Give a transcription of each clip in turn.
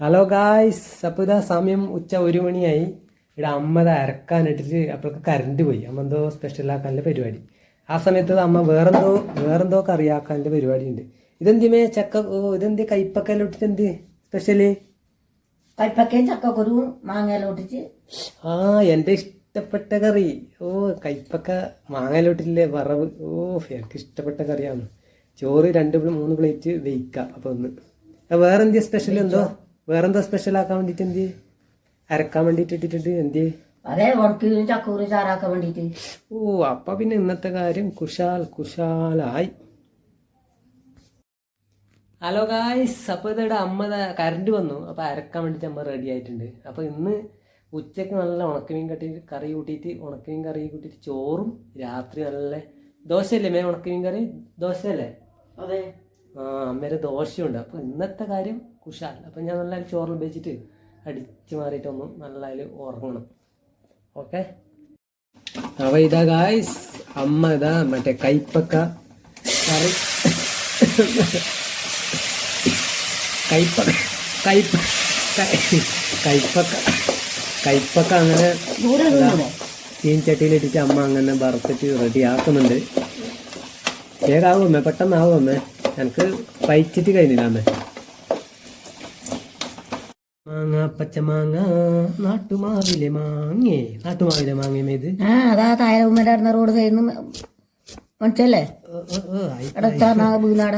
Hello guys അപ്പോൾ ഇതാ സമയം ഉച്ച ഒരു മണിയായി. ഇവിടെ അമ്മ അരക്കാനിട്ടിട്ട് അപ്പോഴൊക്കെ കറണ്ട് പോയി. അമ്മ എന്തോ സ്പെഷ്യൽ ആക്കാനുള്ള പരിപാടി. ആ സമയത്ത് അമ്മ വേറെന്തോ വേറെന്തോ കറിയാക്കാനുള്ള പരിപാടി ഉണ്ട് ഇതെന്തിമേ? ചക്ക ഇതെന്ത്? കയ്പക്കെല്ലാം ഇട്ടിട്ട് എന്ത് സ്പെഷ്യൽ കൈപ്പക്കയും ചക്കക്കുരുവും മാങ്ങയിലോട്ടിച്ച് ആ എന്റെ ഇഷ്ടപ്പെട്ട കറി. ഓ കയ്പക്ക മാങ്ങയിലോട്ടില്ലേ വറവ്. ഓ എനിക്ക് ഇഷ്ടപ്പെട്ട കറിയാണ്. ചോറ് രണ്ട് മൂന്ന് പ്ലേറ്റ് വെയ്ക്കാം. അപ്പോൾ ഒന്ന്. ആ, വേറെന്ത് സ്പെഷ്യൽ എന്തോ? വേറെന്തോ സ്പെഷ്യൽ ആക്കാൻ വേണ്ടിയിട്ട് എന്ത്? അരക്കാൻ വേണ്ടിയിട്ട് ഇട്ടിട്ടുണ്ട്. എന്ത്? അതേ ഉണക്കിയും ചക്കൂറും ചാറാക്കാൻ വേണ്ടിയിട്ട് ഓ അപ്പ പിന്നെ ഇന്നത്തെ കാര്യം കുശാൽ കുശാലായി. ഹലോ ഗായ്സ് അപ്പോൾ ഇതോടെ അമ്മ കറണ്ട് വന്നു. അപ്പോൾ അരക്കാൻ വേണ്ടിയിട്ട് അമ്മ റെഡി ആയിട്ടുണ്ട്. അപ്പോൾ ഇന്ന് ഉച്ചയ്ക്ക് നല്ല ഉണക്കമീൻ കട്ടിയിട്ട് കറി കൂട്ടിയിട്ട് ഉണക്കമീൻ കറി കൂട്ടിയിട്ട് ചോറും രാത്രി നല്ല ദോശയല്ലേ മേ ഉണക്കമീൻ കറി? ദോശയല്ലേ? അതെ. ആ അമ്മേരെ ദോശയുണ്ട്. അപ്പോൾ ഇന്നത്തെ കാര്യം കുശാൽ അപ്പം ഞാൻ നല്ല ചോറിൽ വെച്ചിട്ട് അടിച്ചു മാറിയിട്ടൊന്നും നല്ല ഉറങ്ങണം. ഓക്കെ? അപ്പോൾ ഇതാ ഗായ്സ് അമ്മ ഇതാ മറ്റേ കൈപ്പക്ക കറി. കൈപ്പക്ക കൈപ്പ കൈപ്പക്ക. കൈപ്പക്ക അങ്ങനെ തീൻ ചട്ടിയിലിട്ടിട്ട് ചീൻചട്ടിയിലിട്ടിട്ട് അമ്മ അങ്ങനെ വറുത്തിട്ട് റെഡി ആക്കുന്നുണ്ട് വേഗാവും അമ്മേ പെട്ടെന്നാവും അമ്മേ എനിക്ക് പയിച്ചിട്ട് കഴിഞ്ഞില്ല അമ്മേ. മാങ്ങ പച്ചമാങ്ങ നാട്ടുമാവിലെ മാങ്ങേ. നാട്ടുമാവിലെ മാങ്ങ ഇത്. ആ അതാ ഉമ്മന്റെ റോഡ് സൈഡിൽ മനസ്സിലല്ലേ വീണാട.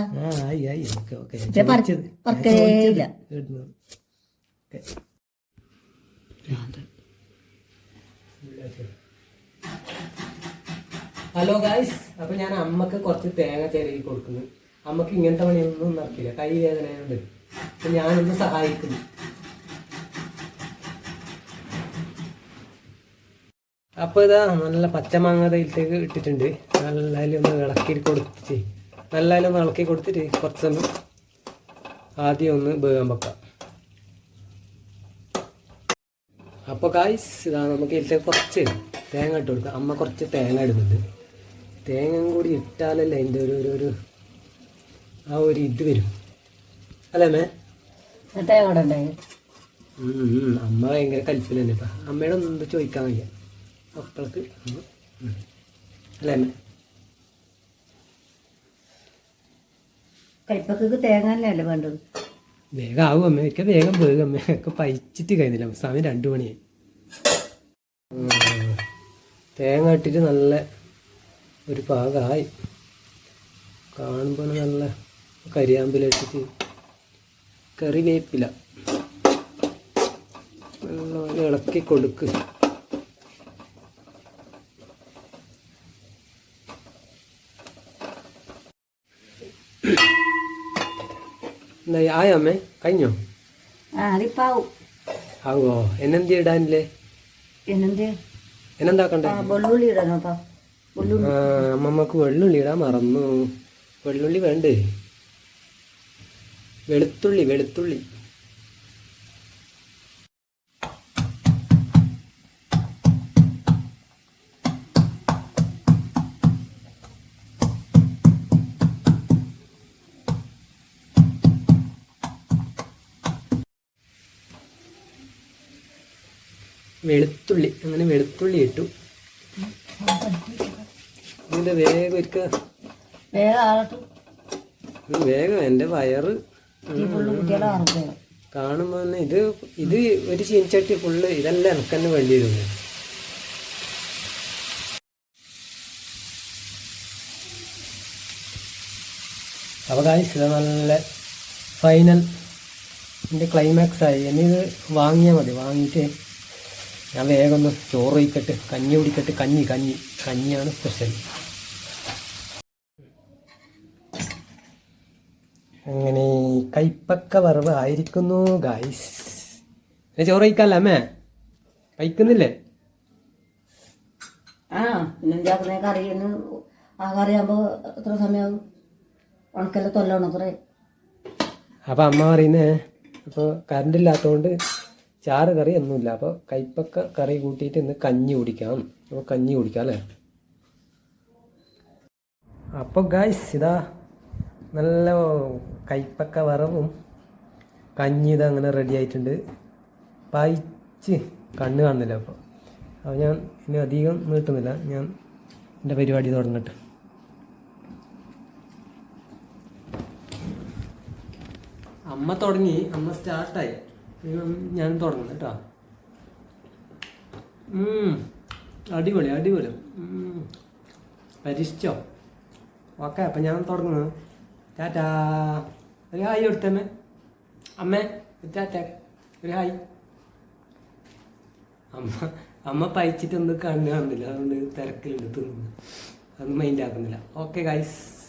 ഹലോ ഗായ്സ് അപ്പൊ ഞാൻ അമ്മയ്ക്ക് കുറച്ച് തേങ്ങ ചിരകി കൊടുക്കുന്നു. അമ്മയ്ക്ക് ഇങ്ങനത്തെ പണിയൊന്നും നടക്കില്ല. കൈ വേദനയുണ്ട് അപ്പൊ ഞാനൊന്ന് സഹായിക്കുന്നു. അപ്പൊ ഇതാ നല്ല പച്ചമാങ്ങ തൈലത്തേക്ക് ഇട്ടിട്ടുണ്ട്. നല്ല ഒന്ന് ഇളക്കി കൊടുത്തിട്ട് നല്ല ഒന്ന് ഇളക്കി കൊടുത്തിട്ട് കുറച്ചൊന്ന് ആദ്യം ഒന്ന് വേഗം വെക്കാം. അപ്പോൾ കായ്സ് ഇതാ നമുക്ക് ഇതിലേക്ക് കുറച്ച് തേങ്ങ ഇട്ട് കൊടുക്കാം. അമ്മ കുറച്ച് തേങ്ങ ഇടുന്നുണ്ട്. തേങ്ങയും കൂടി ഇട്ടാലല്ലേ അതിന്റെ ഒരു ഒരു ഒരു ആ ഒരു ഇത് വരും. അല്ലേ മേ എന്നിട്ടേ അവിടെ ഉണ്ടായി ഉം, ഉം. അമ്മ ഭയങ്കര കൽപ്പിൽ തന്നെ ഇപ്പം? അമ്മയോട് ഒന്നും ചോദിക്കാൻ വയ്യ. അമ്മ അല്ലേ അമ്മ കൈപ്പക്കക്ക് തേങ്ങ തന്നെയല്ലേ വേണ്ടത്? വേഗം ആവും അമ്മ. ഒക്കെ വേഗം വേഗം അമ്മ. ഒക്കെ പഴിച്ചിട്ട് കഴിഞ്ഞില്ല? സമയം രണ്ടു മണിയായി തേങ്ങ ഇട്ടിട്ട് നല്ല ഒരു പാകമായി കാണുമ്പോൾ നല്ല കരിയാമ്പിലിട്ടിട്ട് കറിവേപ്പില. നല്ലപോലെ ഇളക്കി കൊടുക്ക്. എന്തായി ആയോ അമ്മേ കഴിഞ്ഞോ അതിപ്പാവും. ആവോ? എന്നെന്തി ഇടാനില്ലേ? എന്നെന്ത് എന്നെന്താക്കണ്ടേ? വെള്ളുള്ളി. ആ, അമ്മമ്മക്ക് വെള്ളുള്ളി ഇടാൻ മറന്നു. വെള്ളുള്ളി വേണ്ടേ? വെളുത്തുള്ളി വെളുത്തുള്ളി. വെളുത്തുള്ളി അങ്ങനെ വെളുത്തുള്ളി ഇട്ടു. ഇതിന്റെ വേഗം ഒരുക്ക വേഗം എന്റെ വയറ്. കാണുമ്പോൾ തന്നെ ഇത് ഇത് ഒരു ചീനിച്ചട്ടി ഫുള്ള് ഇതല്ല എനിക്ക് തന്നെ വേണ്ടി വരുന്നത് അപ്പോൾ ഇത് നല്ല ഫൈനൽ എന്റെ ക്ലൈമാക്സ് ആയി. ഇനി ഇത് വാങ്ങിയാൽ മതി. വാങ്ങിയിട്ട് ഞാൻ വേഗം ഒന്ന് ചോറ് ഒഴിക്കട്ട് കഞ്ഞി കുടിക്കട്ട്. കഞ്ഞി കഞ്ഞി. കഞ്ഞിയാണ് സ്പെഷ്യൽ അങ്ങനെ കൈപ്പക്ക വറവ് ആയിരിക്കുന്നു ഗായ്സ് ചോറ് കഴിക്കാല്ല അമ്മേ? കഴിക്കുന്നില്ലേ? ആ പിന്നെ ഉണ്ടാക്കുന്ന കറി? ഒന്ന് ആ കറിയാകുമ്പോൾ എത്ര സമയമാകും ഉണക്കല്ല തൊല്ല കുറേ? അപ്പോൾ അമ്മ പറയുന്നേ അപ്പൊ കറണ്ട് ഇല്ലാത്തതുകൊണ്ട് ചാറ് കറി ഒന്നുമില്ല അപ്പോൾ കൈപ്പക്ക കറി കൂട്ടിയിട്ട് ഇന്ന് കഞ്ഞി കുടിക്കാം. അപ്പോൾ കഞ്ഞി കുടിക്കാം അല്ലേ? അപ്പോൾ ഗായ്സ് ഇതാ നല്ല കൈപ്പക്ക വറവും കഞ്ഞി ഇത് അങ്ങനെ റെഡി ആയിട്ടുണ്ട്. പായിച്ച് കണ്ണ് കാണുന്നില്ല അപ്പോൾ അപ്പോൾ ഞാൻ ഇനി അധികം നീട്ടുന്നില്ല. ഞാൻ എന്റെ പരിപാടി തുടങ്ങട്ടെ. അമ്മ തുടങ്ങി. അമ്മ സ്റ്റാർട്ടായി ഞാൻ തുടങ്ങുന്നു കേട്ടോ. അടിപൊളി അടിപൊളി. പരിശിച്ചോ ഓക്കെ അപ്പം ഞാൻ തുടങ്ങുന്നു. ടാറ്റാ. ഒരു ഹായ് കൊടുത്തമ്മേ. അമ്മേ ടാറ്റ. ഒരു ഹായ്. അമ്മ അമ്മ പയച്ചിട്ടൊന്നും കണ്ണ് കാണുന്നില്ല. അതുകൊണ്ട് തിരക്കിലുണ്ട് തിന്നു അത് മൈൻഡ് ആക്കുന്നില്ല. Okay guys